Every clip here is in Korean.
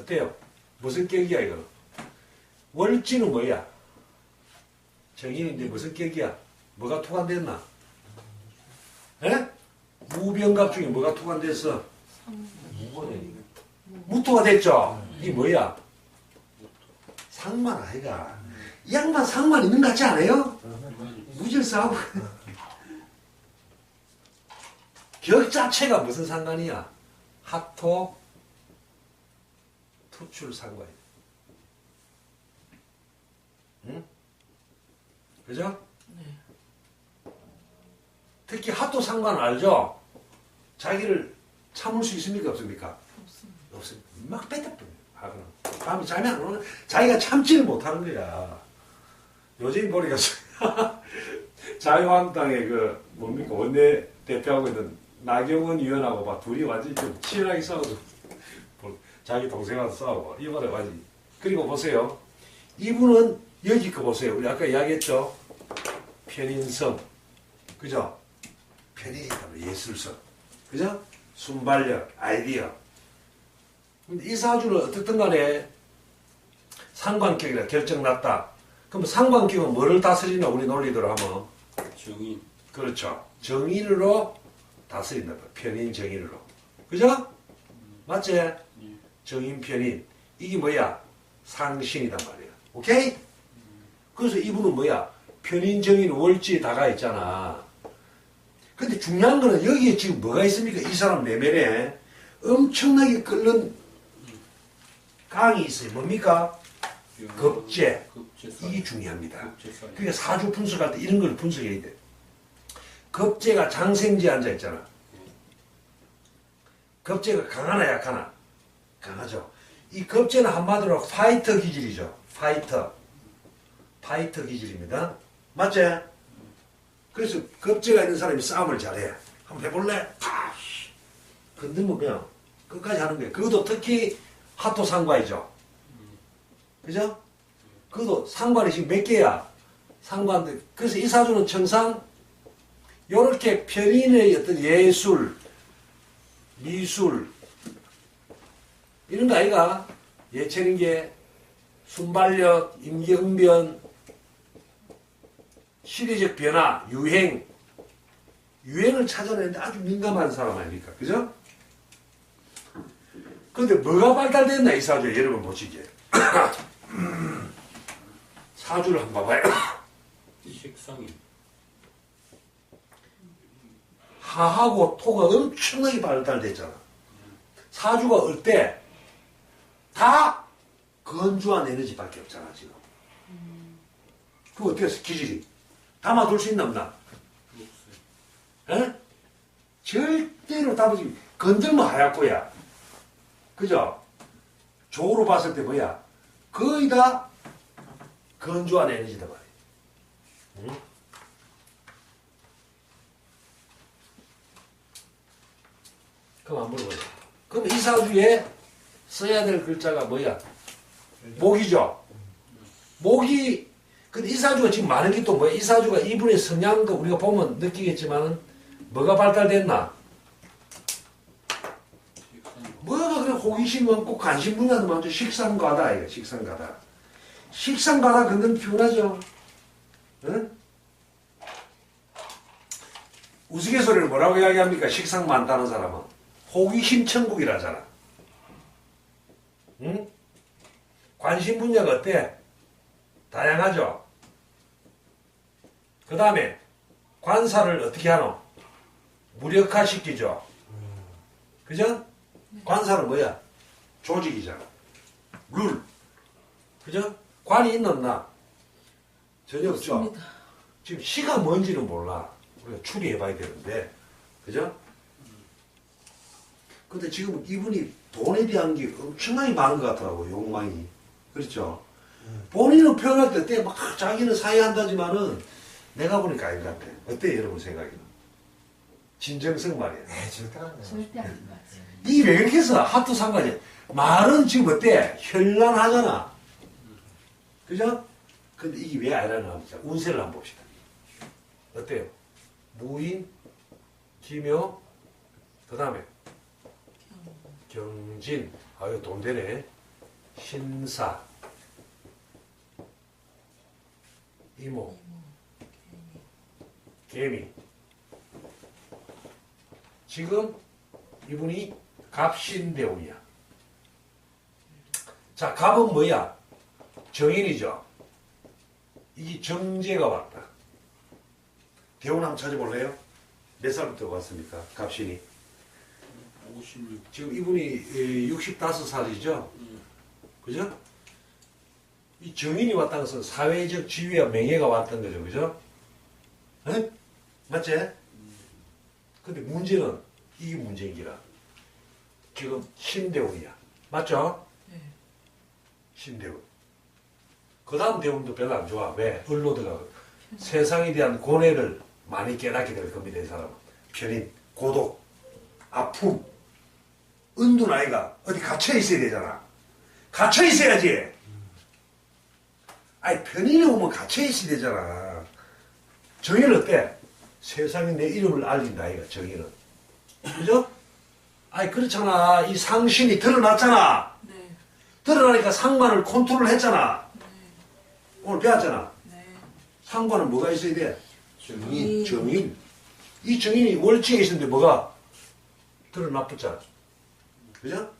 어때요? 무슨 격이야 이거? 월지는 뭐야? 정인인데 무슨 격이야? 뭐가 투관됐나? 에? 무병갑 중에 뭐가 투관됐어? 무토가 됐죠? 이게 뭐야? 상만 아이가. 이 양반 상만 있는 것 같지 않아요? 무질서하고. 격 자체가 무슨 상관이야? 하토 투출 상관이야. 응? 그죠? 특히 하토 상관 알죠? 자기를 참을 수 있습니까? 없습니까? 없습니다. 막 뱉어버려. 하거나. 밤에 잠이 안 오는 자기가 참지를 못하는 거야. 요즘 보니까 자유한국당의 그 뭡니까 원내 대표하고 있는 나경원 의원하고 막 둘이 완전히 좀 치열하게 싸우고 자기 동생하고 싸우고 이번에 완전 그리고 보세요. 이분은 여기 거 보세요. 우리 아까 이야기했죠. 편인성 그죠? 편인이다 예술성 그죠? 순발력 아이디어 근데 이 사주는 어떻든 간에 상관격이라 결정 났다. 그럼 상관격은 뭐를 다스리나 우리 논리대로 하면 정인 그렇죠. 정인으로 다스린다. 편인 정인으로. 그죠? 맞지? 정인 편인. 이게 뭐야? 상신이단 말이야. 오케이? 그래서 이분은 뭐야? 편인 정인 월지 다가 있잖아. 근데 중요한 거는 여기에 지금 뭐가 있습니까? 이 사람 내면에 엄청나게 끓는 강이 있어요. 뭡니까? 급제. 이게 중요합니다. 그러니까 사주 분석할 때 이런 걸 분석해야 돼. 급제가 장생지에 앉아 있잖아. 급제가 강하나 약하나? 강하죠. 이 급제는 한마디로 파이터 기질이죠. 파이터. 파이터 기질입니다. 맞지? 그래서 급제가 있는 사람이 싸움을 잘해. 한번 해볼래? 건들면 그냥 끝까지 하는 거예요. 그것도 특히 하토 상과이죠. 그죠? 그것도 상관이 지금 몇 개야? 상관들. 그래서 이 사주는 청상, 요렇게 편인의 어떤 예술, 미술, 이런 거 아이가? 예체는 게, 순발력, 임기응변, 시대적 변화, 유행, 유행을 찾아내는데 아주 민감한 사람 아닙니까? 그죠? 근데 뭐가 발달됐나, 이 사주에 여러분 보시기에. 사주를 한번 봐봐요. 식상인 하하고 토가 엄청나게 발달됐잖아. 사주가 올때 다 건조한 에너지밖에 없잖아 지금. 그거 어떻게 해서 기질이 담아둘 수 있나 없나? 에? 절대로 담아지 건들면 하얗고야. 그죠? 조로 봤을 때 뭐야? 거의 다 건조한 에너지다 말이야. 응? 그럼 한번 물어보자. 그럼 이 사주에 써야 될 글자가 뭐야? 목이죠? 목이, 근데 이 사주가 지금 많은 게 또 뭐야? 이 사주가 이분의 성향도 우리가 보면 느끼겠지만은 뭐가 발달됐나? 뭐가 그래 호기심 많고 관심 분야도 많죠. 식상가다 이거 식상가다. 식상가다 그건 표현하죠. 응? 우스갯소리를 뭐라고 이야기합니까? 식상 많다는 사람은 호기심 천국이라잖아. 응? 관심 분야가 어때? 다양하죠. 그 다음에 관사를 어떻게 하노? 무력화시키죠. 그죠? 관사는 뭐야? 조직이잖아. 룰. 그죠? 관이 있나 없나? 전혀 없죠. 지금 시가 뭔지는 몰라. 우리가 추리해봐야 되는데. 그죠? 근데 지금 이분이 돈에 대한 게 엄청나게 많은 것 같더라고, 욕망이. 그렇죠? 본인은 표현할 때, 때 막 자기는 사회한다지만은 내가 보니까 아닌 것 같아. 어때, 여러분 생각에는? 진정성 말이야. 네, 절대 안 돼요. 절대 것 같아요. 이게 왜 그렇게 해서 하도 상관이야. 말은 지금 어때? 현란하잖아. 그죠? 근데 이게 왜 아니라는 거 봅시다. 운세를 한번 봅시다. 어때요? 무인, 기묘, 그 다음에 경진. 아유, 돈 되네. 신사. 이모. 개미. 지금 이분이 갑신대운이야. 자 갑은 뭐야? 정인이죠. 이게 정제가 왔다. 대운 한번 찾아볼래요? 몇 살부터 왔습니까? 갑신이 56. 지금 이분이 65살이죠 음. 그죠? 이 정인이 왔다는 것은 사회적 지위와 명예가 왔던 거죠. 그죠? 에? 맞지? 근데 문제는 이게 문제인기라. 지금 신대운이야. 맞죠? 네. 신대운. 그 다음 대운도 별로 안 좋아. 왜? 을로드가 세상에 대한 고뇌를 많이 깨닫게 될 겁니다. 이 사람은. 편인, 고독, 아픔, 은둔 아이가 어디 갇혀 있어야 되잖아. 갇혀 있어야지. 아니 편인이 오면 갇혀 있어야 되잖아. 정의는 어때? 세상에 내 이름을 알린다 아이가 정의는. 그죠? 아니 그렇잖아. 이 상신이 드러났잖아. 네. 드러나니까 상관을 컨트롤 했잖아. 네. 오늘 배웠잖아. 네. 상관은 뭐가 있어야 돼? 정인. 정인. 이 정인이 월지에 있었는데 뭐가 드러나붙잖아. 그죠?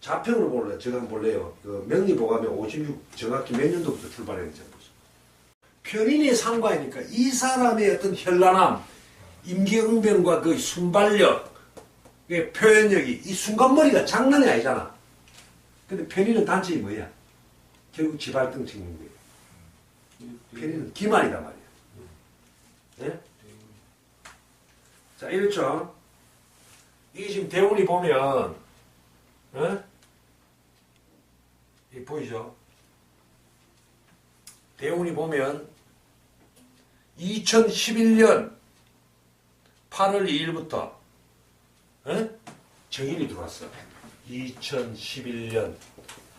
자평으로 볼래요. 제가 한번 볼래요. 그 명리보감에 56 정확히 몇 년도부터 출발했는지 보세요. 편인의 상관이니까 이 사람의 어떤 현란함, 임기응변과 그 순발력, 그 표현력이 이 순간머리가 장난이 아니잖아. 근데 편인은 단점이 뭐야? 결국 지발등 찍는 거예요. 편인은 기만이단 말이야. 네? 자, 이렇죠. 이게 지금 대운이 보면, 어? 이 보이죠? 대운이 보면 2011년 8월 2일부터 어? 정인이 들어왔어. 2011년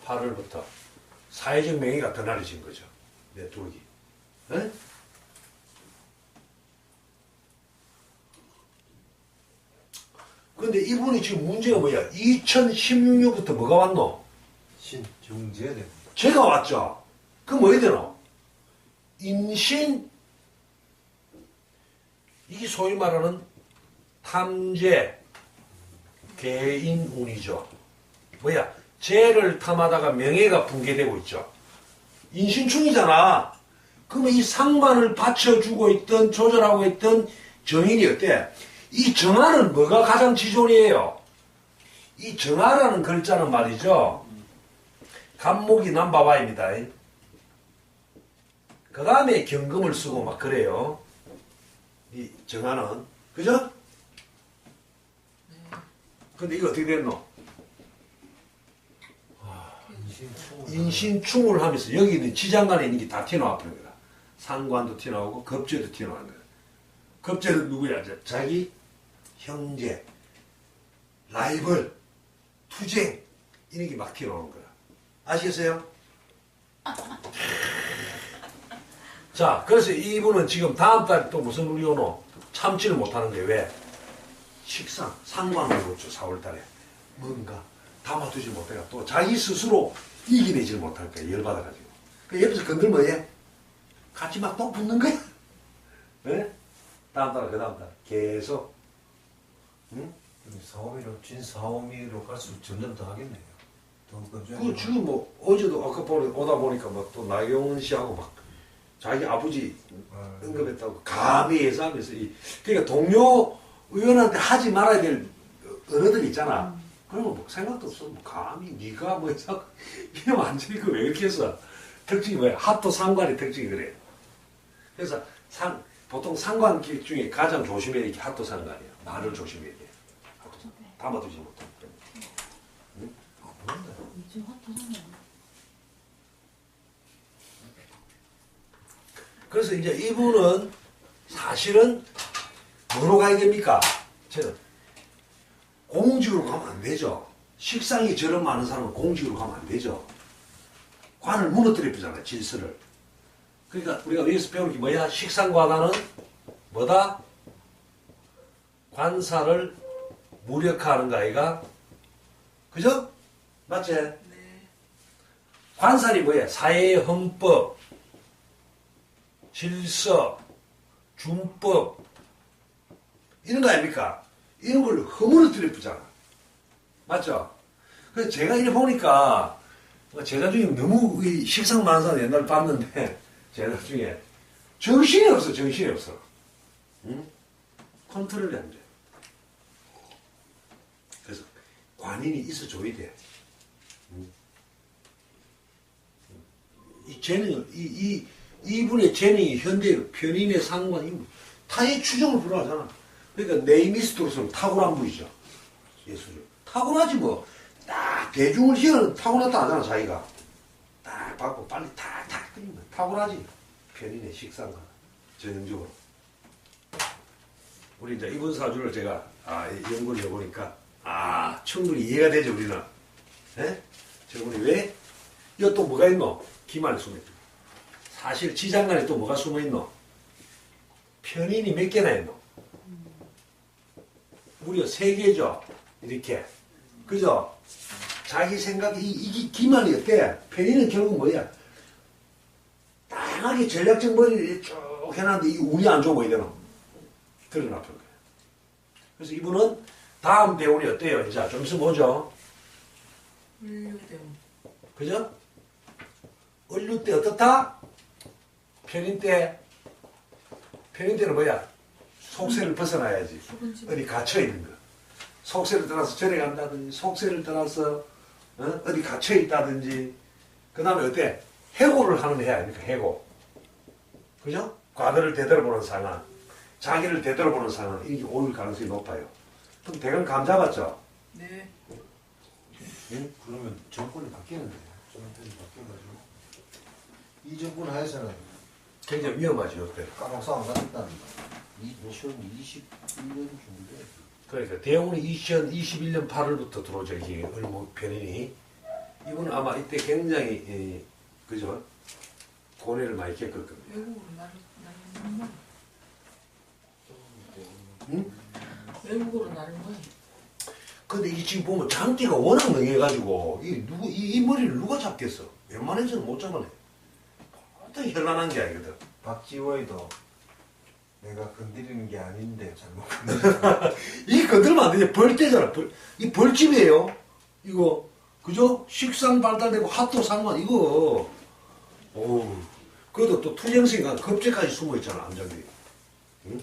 8월부터 사회적 명예가 더 나아진 거죠. 내 돌기. 어? 근데 이분이 지금 문제가 뭐야? 2016년부터 뭐가 왔노? 됩니다. 제가 왔죠. 그럼 뭐 해야 되노? 인신, 이게 소위 말하는 탐재, 개인운이죠. 뭐야? 죄를 탐하다가 명예가 붕괴되고 있죠. 인신충이잖아. 그러면 이 상관을 받쳐주고 있던, 조절하고 있던 정인이 어때? 이 정화는 뭐가 가장 지존이에요? 이 정화라는 글자는 말이죠. 간목이 남바바입니다. 그 다음에 경금을 쓰고 막 그래요. 이 정화는. 그죠? 근데 이거 어떻게 됐노? 인신충. 인신충을 하면서 여기 있는 지장간에 있는 게 다 튀어나와 버린 거다. 상관도 튀어나오고 겁제도 튀어나오는 거야. 겁제는 누구야? 자- 자기 형제, 라이벌, 투쟁 이런 게 막 튀어나오는 거야. 아시겠어요? 자, 그래서 이분은 지금 다음 달 또 무슨 운이 오노? 참지를 못하는 게 왜? 식상, 상관으로 그렇죠, 4월 달에. 뭔가 담아두지 못해가 또 자기 스스로 이겨내질 못할 거야, 열받아가지고. 그 옆에서 건들면 얘 같이 막 또 붙는 거야. 예? 다음 달, 그 다음 달. 계속. 응? 사오미로 진 사오미로 갈수록 점점 더 하겠네요. 그 지금 뭐 어제도 아까 보니, 오다 보니까 막 또 나경원 씨하고 막 자기 아버지 언급했다고 감히 예상하면서 이 그러니까 동료 의원한테 하지 말아야 될 어른들 있잖아. 그러면 뭐 생각도 없어. 뭐 감히 네가 뭐 자꾸 이게 완전히 그왜 이렇게 해서 특징이 뭐야? 합도 상관의 특징이 그래. 그래서 상 보통 상관 기획 중에 가장 조심해야 될게 합도 상관이야. 말을 조심해야 돼. 합도 상관. 담아두지 못하기 때문에. 요즘 핫하잖아요. 그래서 이제 이분은 사실은 뭐로 가야 됩니까? 저는 공직으로 가면 안 되죠. 식상이 저런 많은 사람은 공직으로 가면 안 되죠. 관을 무너뜨리잖아요, 질서를. 그러니까 우리가 여기서 배우는 게 뭐야? 식상과다는 뭐다? 관사를 무력화하는 거 아이가? 그죠? 맞지? 네. 관살이 뭐야? 사회 헌법, 질서, 준법 이런 거 아닙니까? 이런 걸 허물어뜨려 보잖아. 맞죠? 그래서 제가 이래 보니까 뭐 제자 중에 너무 이 식상만산 옛날 봤는데 제자 중에 정신이 없어 정신이 없어. 응? 컨트롤이 안 돼. 그래서 관인이 있어줘야 돼. 응? 이 재능, 이, 이, 이분의 재능이 현대 편인의 상관, 이 타의 추종을 불허하잖아. 그러니까 네이미스트로서는 탁월한 분이죠. 예술을. 탁월하지 뭐. 딱 대중을 희어는 타고났다 하잖아, 자기가. 딱 받고 빨리 탁 탁월하지. 편인의 식상관. 전형적으로. 우리 이제 이분 사주를 제가 아, 연구를 해보니까 아, 충분히 이해가 되죠, 우리는. 예? 저분이 왜? 이거 또 뭐가 있노? 기만에 숨어있다. 사실 지장간에 또 뭐가 숨어있노? 편인이 몇 개나 있노? 무려 세 개죠. 이렇게. 그죠? 자기 생각이, 이, 이게 기만이 어때? 편인은 결국 뭐야? 다양하게 전략적 머리를 쭉 해놨는데 이게 운이 안거 이거는. 드러나는 거예요. 그래서 이분은 다음 대운이 어때요? 자, 좀 있으면 보죠. 훌륭대운. 그죠? 을류 때 어떻다? 편인 때, 편인 때는 뭐야? 속세를 벗어나야지. 어디 갇혀있는 거. 속세를 떠나서 절에 간다든지, 속세를 떠나서 어? 디 갇혀있다든지, 그 다음에 어때? 해고를 하는 해 아닙니까? 해고. 그죠? 과거를 되돌아보는 상황, 자기를 되돌아보는 상황, 이게 올 가능성이 높아요. 그럼 대강 감 잡았죠? 네. 예? 그러면 정권이 바뀌는데 정권이 바뀌어가지고 이 정권 하에서는 굉장히 위험하죠, 이때. 까막상 안 갔다는 거 2021년 중인데 그러니까 대운이 2021년 8월부터 들어오죠 이게 을목 편인이 이분은 아마 이때 굉장히 예, 그죠 고뇌를 많이 겪을 겁니다. 응? 외국으로 나는 거야. 근데 이 지금 보면 장기가 워낙 능해가지고 이 누구 이, 이 머리를 누가 잡겠어? 웬만해서는 못 잡아내. 어떤 현란한 게 아니거든. 박지호에도 내가 건드리는 게 아닌데 잘못 건드렸다 이 건들면 안 되지 벌떼잖아. 벌, 이 벌집이에요. 이거 그죠? 식상 발달되고 핫도 상관 이거. 오, 그것도 또 투명생각 겁재까지 숨어 있잖아 암장들이. 응?